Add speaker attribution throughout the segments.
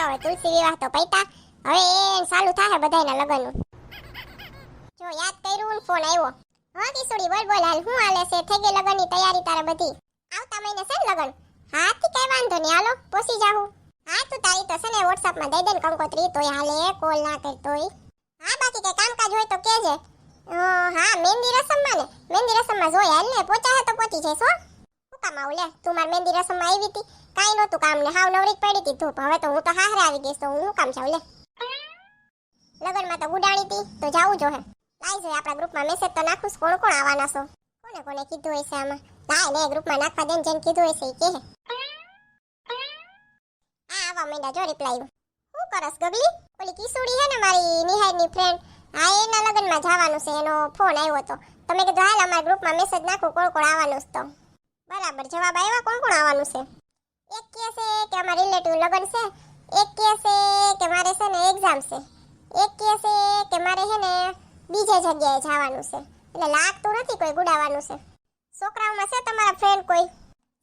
Speaker 1: હાલો તુલસી વિવાહ તો પૈતા હવે એ ચાલુ થાય બધાયના લગ્નનું. જો યાદ કર્યું ફોન આવ્યો હા કિશોરી, બોલ બોલ, હાલ હું હાલે છે? થઈ ગઈ લગનની તૈયારી તારે બધી. આવતા મહિને છે લગ્ન? હા થી કઈ વાંધો નહીં, હાલો, પોસી જાહું. હા, તું તારી તો છે ને વોટ્સઅપમાં દઈ દે ને કંકોત્રી, તોય હાલે, કોલ ના કર તોય. હા, બાકી કઈ કામકાજ હોય તો કેજે હા, મહેંદી રસમમાં ને. મહેંદી રસમમાં જોઈ હાલ ને પોચા હે તો પોચી જઈશ હો. શું કામ આવું લે? તું મારી મહેંદી રસમમાં આવી હતી. કાંઈ નહોતું કામ ને હાવ નવરી પડી હતી ધૂપ. હવે તો હું તો હાહરે આવી ગઈ તો હું કામ જાઉં લે. લગનમાં તો ગુડાણી હતી તો જાવું જો હે લાઈ જોઈએ આપણા ગ્રુપમાં મેસેજ તો નાખું કોણ કોણ આવવાના છો? કોને કોને કીધું હશે આમાં? લાય ને ગ્રુપમાં નાખવા દે જેને કીધું હશે એ કહે. હા આવા માંડ્યા જો રિપ્લાય શું કરસ ગગલી? ઓલી કિસુડી હે ને મારી નિહાળની ફ્રેન્ડ હા એના લગ્નમાં જવાનું છે, એનો ફોન આવ્યો હતો. તમે કીધું, હાલ અમારા ગ્રુપમાં મેસેજ નાખું, કોણ કોણ આવવાનું છે તો. બરાબર, જવાબ આવ્યા? કોણ કોણ આવવાનું છે? એક કહે છે કે અમારા રિલેટિવ લગ્ન છે, એક કહે છે કે મારે છે ને એક્ઝામ છે, એક કહે છે કે મારે છે ને બીજે જગ્યાએ જવાનું છે. એટલે લાગતું નથી કોઈ ગુડાવાનું છે. છોકરાઓમાં છે તમારા ફ્રેન્ડ કોઈ?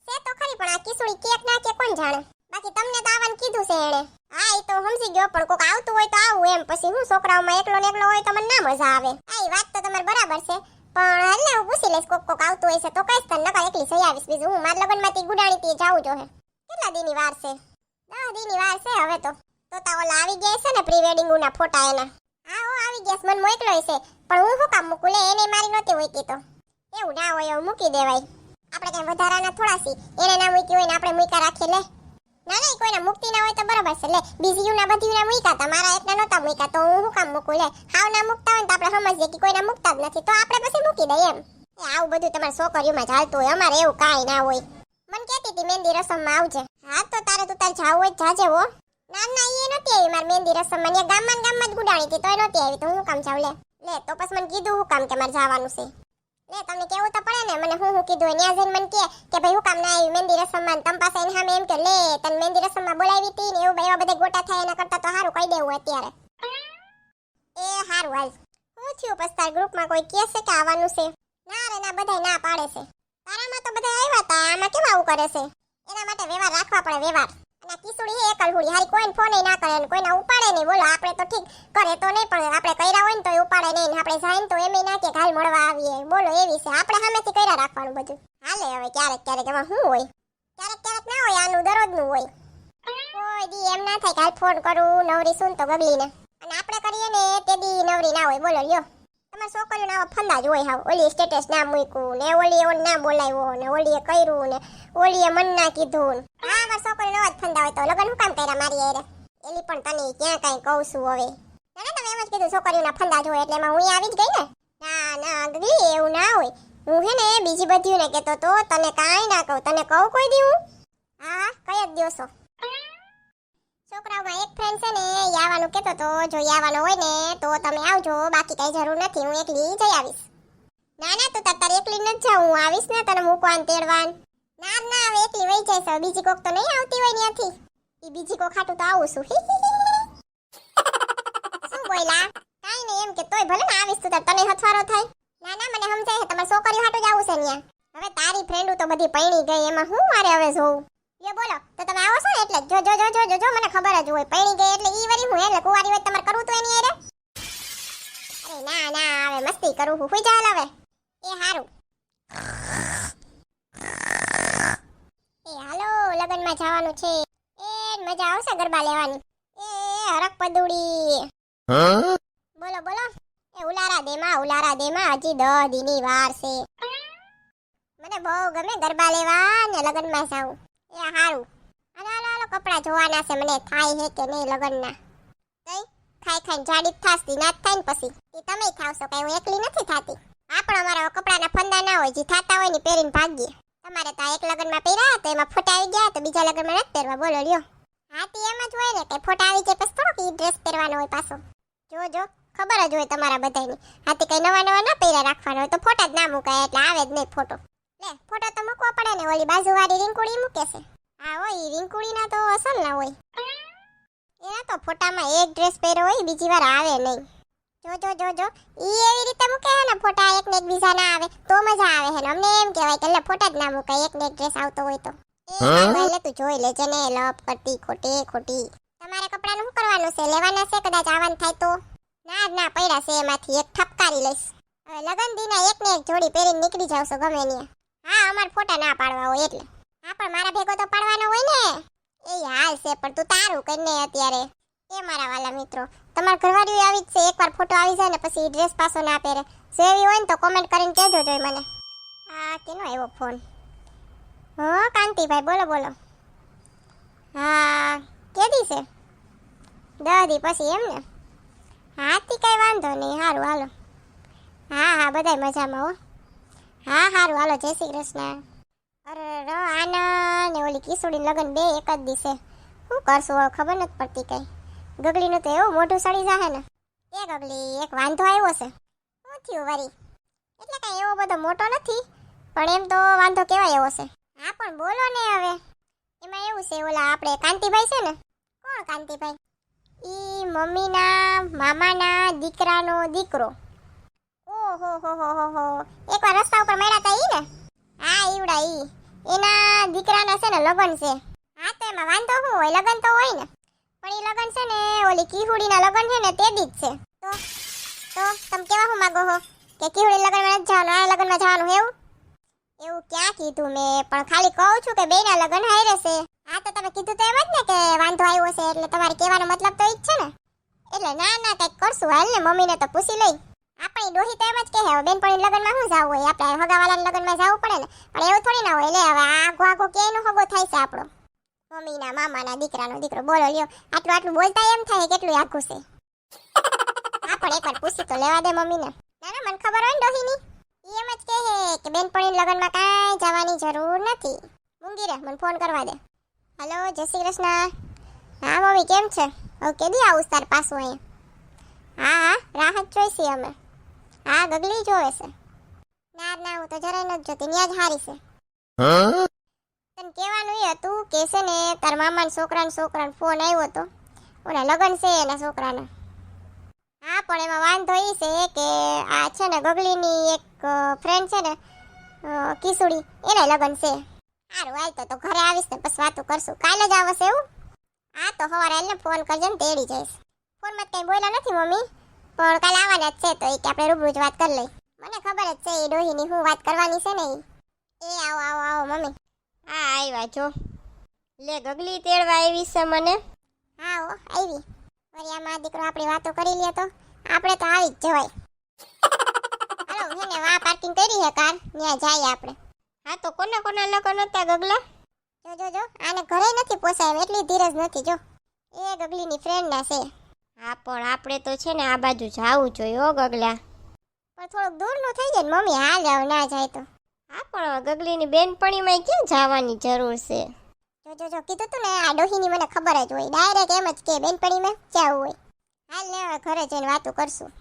Speaker 1: છે તો ખરી, પણ આ કિસુડી કેક ના કે કોણ જાણે? બાકી તમને તો આવવાનું કીધું છે એણે. હા એ તો સમજી ગયો, પણ કોક આવતું હોય તો આવું એમ. પછી હું છોકરાઓમાં એકલો ને એકલો હોય તો મને ના મજા આવે. હા એ વાત તો તમારી બરાબર છે, પણ હાલ હું પૂછી લઈશ કોક કોક આવતું હોય છે તો કઈશ તને નકા એકલી જઈ આવીશ. બીજું હું મારા લગ્નમાંથી ગુડાણીથી જાઉં જો હે કેટલા દીની વાર છે? દસ દીની વાર છે હવે તો. તો તા ઓલા ગયા છે ને પ્રી વેડિંગ ફોટા એના. હા ઓ આવી ગયા મન મોકલો છે. પણ હું શું કામ મૂકું? લે, એને મારી નહોતી મૂકી તો. એવું ના હોય, એવું મૂકી દેવાય. આપણે કઈ વધારાના થોડા સી એને ના મૂકી હોય ને આપણે મૂકા રાખીએ, લે. ના ના કોઈને મુક્તિ ના હોય તો બરાબર છે, લે. બીજી ના બધી ના મૂકા તા મારા એકના નહોતા મૂકા તો હું શું કામ મૂકું, લે? હાવ ના મૂકતા હોય તો આપણે સમજીએ કે કોઈના મૂકતા જ નથી. તો આપણે પછી મૂકી દઈએ એમ. આવું બધું તમારે છોકરીઓમાં ચાલતું હોય. અમારે એવું કાંઈ ના હોય. મને કહેતી હતી, મહેંદી રસમમાં આવજે. હા, તો તારે તું તારે જાવું હોય જાજે હો. ના ના એ નહોતી આવી મારી મહેંદી રસમમાં. ને ગામમાં ગામમાં જ ગુડાણી હતી, તોય નહોતી આવી. તો હું કામ જાવ લે. લે, તો પછી મને કીધું હું કામ કે મારે જવાનું છે. લે, તમને કેવું તો પડે ને? મને હું હું કીધું ન્યા જઈને મને કે કે ભાઈ હું કામ ના આવી મહેંદી રસમમાં તમ પાસે એને સામે એમ કે, લે, તને મહેંદી રસમમાં બોલાવી હતી ને એવું એવા બધા ગોટા થાય એના કરતા તો સારું કહી દેવું અત્યારે. એ, હારું, હાલ. હું થયું પછી તાર ગ્રુપમાં કોઈ કહે કે આવવાનું છે? ના રે, ના, બધાય ના પાડે છે. તારામાં તો બધા આવ્યા હતા આમાં કેમ આવું કરે છે? એના માટે વ્યવહાર રાખવા પડે, વ્યવહાર. અને કિસુડી એક અલહુડી હારી કોઈને ફોન ના કરે ને કોઈના ઉપાડે નહીં. બોલો, આપણે તો ઠીક કરે તો નહીં, પણ આપણે કર્યા હોય ને તો ઉપાડે નહીં. ને આપણે જાય ને તો એમ ના કે ઘાલ મળવા આવીએ. બોલો, એવી છે. આપણે સામેથી કર્યા રાખવાનું બધું. હાલે હવે, ક્યારેક ક્યારેક. એમાં શું હોય? ક્યારેક ક્યારેક ના હોય, આનું દરરોજનું હોય. કોઈ દી એમ ના થાય કાલ ફોન કરું, નવરી સુન તો ગગલીને. અને આપણે કરીએ ને તે દી નવરી ના હોય. બોલો, લ્યો. તમારે છોકરીઓને આવા ફંદા જ હાવ. ઓલી સ્ટેટસ ના મૂક્યું ને ઓલી ઓન ના બોલાવ્યો ને, ઓલીએ કર્યું ને, ઓલીએ મન ના કીધું. હા અમાર છોકરીઓને આવા ફંદા હોય તો લગન હું કામ કર્યા મારી હારે? એની પણ તને ક્યાં કાંઈ કહું છું હવે. ના તમે એમ જ કીધું છોકરીઓના ફંદા જ હોય એટલે એમાં હું આવી જ ગઈ ને? ના ના, ગગલી, એવું ના હોય. હું હે ને બીજી બધીઓને કહેતો તો તને કાંઈ ના કહું. તને કહું કોઈ દી હું? હા હા કઈ જ દિવસો? છોકરાઓમાં એક ફ્રેન્ડ છે ને, એ આવવાનું કહેતો તો જો આવવાનો હોય ને, તો તમે આવજો. બાકી કઈ જરૂર નથી, હું એકલી જઈ આવીશ. ના ના, તું તાર એકલી ન જાઉં હું આવીશ ને તને મૂકવાન, તેડવાન. ના ના, હવે એકલી વહી જઈશ બીજી કોક તો નહીં આવતી હોય ત્યાંથી એ બીજી કોક હાટું તો આવું છું. શું બોયલા? કાઈ નહીં, એમ કે તોય ભલે ને આવીશ તું તને હથવારો થાય. ના ના, મને સમજાય છે, તમારે છોકરીઓ હાટું જ આવું છે ન્યા. હવે તારી ફ્રેન્ડ તો બધી પૈણી ગઈ, એમાં હું મારે હવે જોઉં એ બોલો, તો તમે આવો છો ને એટલે જ. જો જો જો જો મને ખબર જ હોય. પૈણી ગઈ એટલે ઈ વરી હું એટલે કુવારી હોય તમારે કરું તો એની હારે? અરે ના ના, હવે મસ્તી કરું હું. હુઈ જાવ હવે. એ હારું. એ હાલો, લગનમાં જવાનું છે. એ મજા આવશે ગરબા લેવાની. એ હરક પદુડી. બોલો બોલો. એ ઉલારા દેમાં ઉલારા દેમાં, હજી દહ દીની વાર છે. મને બહુ ગમે ગરબા લેવા ને લગનમાં જાવું એ હારું. હાલો કપડાં જોવાના છે. મને થાય હે કે નહીં લગનના. કઈ ખાઈ ખાઈ જાડી થાસતી ના થાય ને પછી. એ તમે ખાવશો કઈ હું એકલી નથી થાતી. હા પણ અમારા કપડાના ફંદા ના હોય, જે થાતા હોય ને પહેરીને ભાગીએ. તમારે તો એક લગનમાં પહેર્યા તો એમાં ફોટા આવી ગયા તો બીજા લગનમાં નથી પહેરવા. બોલો, લ્યો. હા, તે એમ જ હોય ને કે ફોટા આવી જાય પછી થોડોક ઈ ડ્રેસ પહેરવાનો હોય પાછો. જો જો, ખબર જ હોય તમારા બધાની હાથી કઈ નવા નવા ના પહેર્યા રાખવાનો હોય તો ફોટા જ ના મુકાય, એટલે આવે જ નહીં ફોટો. લે, ફોટો તો મૂકવો પડે ને, ઓલી બાજુવાળી રીંકુડી મૂકે છે. હા હોય રીંકુડીના તો અસલ ના હોય. એના તો ફોટામાં એક ડ્રેસ પહેર્યો હોય બીજી વાર આવે નહીં. જો જો જો જો ઈ એવી રીતે મૂકે હે ને ફોટા એક ને એક બીજા ના આવે તો મજા આવે હે ને. અમને એમ કહેવાય કે લે ફોટા જ ના મૂકાય એક ને એક ડ્રેસ આવતો હોય તો. એટલે તું જોઈ લેજે ને લપ કરતી ખોટી ખોટી. તમારે લેવાનું છે? લેવાના છે કદાચ આવવાનું થાય તો? ના ના પડ્યા છે એમાંથી એક ઠપકારી લઈશ. હવે લગન દીના એક ને એક જોડી પહેરીને નીકળી જાવ છો ગમે ત્યાં. હા અમાર ફોટા ના પાડવા હોય એટલે. હા, પણ મારા ભેગો તો પાડવાનો હોય ને. એ હાલ છે, પણ તું તારું કરીને અત્યારે. એ મારા વાલા મિત્રો, તમારા ઘરવાળી આવી જ છે, એકવાર ફોટો આવી જાય ને પછી ડ્રેસ પાછો ના પહેરે. સેવી હોય ને તો કોમેન્ટ કરીને કહેજો જોઈ મને. આ કેનો એવો ફોન હા, કાંતિભાઈ, બોલો બોલો. હા, કેદી છે? દસ દી પછી એમ ને? હાથી કઈ વાંધો નહીં સારું હાલો. હા હા, બધાય મજામાં હો. હા સારું હાલો, જય શ્રી કૃષ્ણ. અરે ર આના ને ઓલી કિશોડી લગન બે એક જ દિવસે. શું કરશું ખબર નથી પડતી કઈ. ગગલીનું તો એવું મોઢું સડી જાહે ને. એ ગગલી, એક વાંધો આવ્યો છે. શું વરી? એટલે કઈ એવો બધો મોટો નથી, પણ એમ તો વાંધો કેવાય એવો છે. હા, પણ બોલો હવે. એમાં એવું છે, ઓલા આપણે કાંતિભાઈ છે ને. કોણ કાંતિભાઈ? ઈ મમ્મીના, મામાના દીકરાનો દીકરો. ઓહો, હો હો હો હો એકવાર રસ્તા ઉપર મળ્યા હતા ઈ ને? હા, ઈવડા ઈ. એના દીકરાના છે ને લગ્ન છે. હા, તો એમાં વાંધો શું હોય? લગ્ન તો હોય ને. પણ એ લગ્ન છે ને, ઓલી કિહુડીના લગ્ન છે ને, તે દી જ છે. તો તો તમે કેવા હું માંગો હો? કે કિહુડી લગનમાં નથી જવાનું, આ લગ્નમાં જવાનું એવું? એવું ક્યાં કીધું મેં? પણ ખાલી કહું છું કે બેના લગ્ન હારે છે. હા, તો તમે કીધું તો એમ જ ને કે વાંધો આવ્યો છે, એટલે તમારે કહેવાનો મતલબ તો ઈ જ છે ને. એટલે ના ના, કંઈક કરશું. હાલ ને, મમ્મીને તો પૂછી લઈ. આપણી ડોહી તો એમ જ કહે, હવે બેનપણી લગનમાં શું જાવું હોય? આપણે હગાવાલાના લગનમાં જાવું પડે ને? પણ એવું થોડી ના હોય. લે, હવે આગો આગો ક્યાંયનો હગો થાય છે આપણો. મમ્મીના મામાના દીકરાનો દીકરો બોલો, લ્યો, આટલું આટલું બોલતા એમ થાય? કેટલું આખું છે? હા પણ એકવાર પૂછી તો લેવા દે મમ્મીને. ના ના, મને ખબર હોય ને ડોહીની? એ એમ જ કહે કે બેનપણી લગનમાં કાંઈ જવાની જરૂર નથી. મૂંગી રે, મને ફોન કરવા દે. હલો, જય શ્રી કૃષ્ણ. હા, મમ્મી, કેમ છે? હવે કેદી આવું તાર પાછું અહીંયા. હા હા, રાહત જોઈશી અમે. હા ગગલી જોવે છે. ના ના હું તો જરાય નથી જોતી. ન્યા જ હારી છે. તને કહેવાનું એ હતું કે છે ને તાર મામાના છોકરાના છોકરાનો ફોન આવ્યો હતો. ઓલા લગ્ન છે એના છોકરાના. હા પણ એમાં વાંધો એ છે કે આ છે ને ગગલીની એક ફ્રેન્ડ છે ને કિસુડી એના લગ્ન છે. સારું હાલ તો તો ઘરે આવીશ ને પછી વાતું કરશું. કાલે જ આવશે એવું? હા તો સવારે એને ફોન કરજો ને તેડી જઈશ. ફોનમાં કંઈ બોલ્યા નથી મમ્મી? પણ કાલે આવવાના જ છે તો એ કે આપણે રૂબરૂ જ વાત કરી લઈ. મને ખબર જ છે એ ડોહીની હું વાત કરવાની છે ને એ આવો આવો આવો મમ્મી.
Speaker 2: હા આવ્યા જો. લે ગગલી તેડવા આવી છે મને.
Speaker 1: હા ઓ આવી વરિયામાં દીકરો આપણી વાતો કરી લે તો. આપણે તો આવી જ જવાય. હાલો હેને વા પાર્કિંગ કરી હે કાર. ત્યાં જઈએ આપણે.
Speaker 2: હા તો કોના કોના લગન હતા ગગલા?
Speaker 1: જો જો જો આને ઘરે નથી પોસાય એટલી ધીરજ નથી જો. એ ગગલીની ફ્રેન્ડ ના છે.
Speaker 2: હા પણ આપણે તો છે ને આ બાજુ જવું જોઈએ હો ગગલા.
Speaker 1: પણ થોડુંક દૂરનું થઈ જાય ને મમ્મી હાલ જાવ ના જાય તો.
Speaker 2: હા પણ ગગલીની બેનપણીમાં ક્યાં જવાની જરૂર છે?
Speaker 1: જો જો જો કીધું તું ને આ ડોહીની મને ખબર જ હોય. ડાયરેક્ટ એમ જ કે બેનપણીમાં જાવું હોય. હાલ ને હવે ઘરે જઈને વાતો કરશું.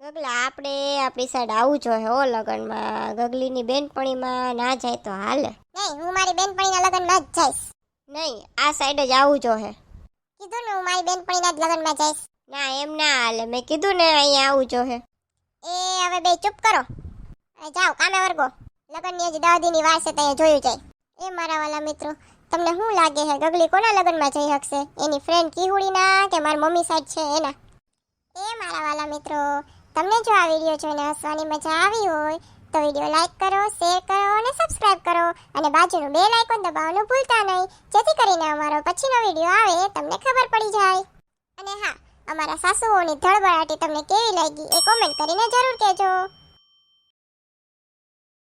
Speaker 2: ગગલા આપણે આપણી સાઈડ આવવું જોઈએ હો લગનમાં. ગગલીની બેનપણીમાં ના જાય તો હાલે.
Speaker 1: નહીં હું મારી બેનપણીના લગ્નમાં જ જઈશ.
Speaker 2: નહીં આ સાઈડ જ આવવું જોઈએ.
Speaker 1: કીધું ને હું મારી બેનપણીના જ લગ્નમાં જઈશ.
Speaker 2: ના એમ ના હાલે. મેં કીધું ને અહીંયા આવવું જોઈએ
Speaker 1: એ હવે બે ચૂપ કરો. જાઓ કામે વર્ગો. લગ્નની જ દાદીની વાર છે ત્યાં જોયું જાય. એ મારા વાલા મિત્રો તમને શું લાગે છે ગગલી કોના લગ્નમાં જઈ શકશે એની ફ્રેન્ડ કિહુડીના કે મારી મમ્મી સાઈડ છે એના? એ મારા વાલા મિત્રો તમને જો આ વીડિયો જોઈને હસવાની મજા આવી હોય તો વીડિયો લાઈક કરો, શેર કરો અને સબસ્ક્રાઇબ કરો. અને બાજુનું બેલ આઇકોન દબાવવાનું ભૂલતા નહીં. જેથી કરીને અમારો પછીનો વીડિયો આવે, તમને ખબર પડી જાય. અને હા, અમારા સાસુઓની ધળબળાટી તમને કેવી લાગી એ કોમેન્ટ કરીને જરૂર કહેજો.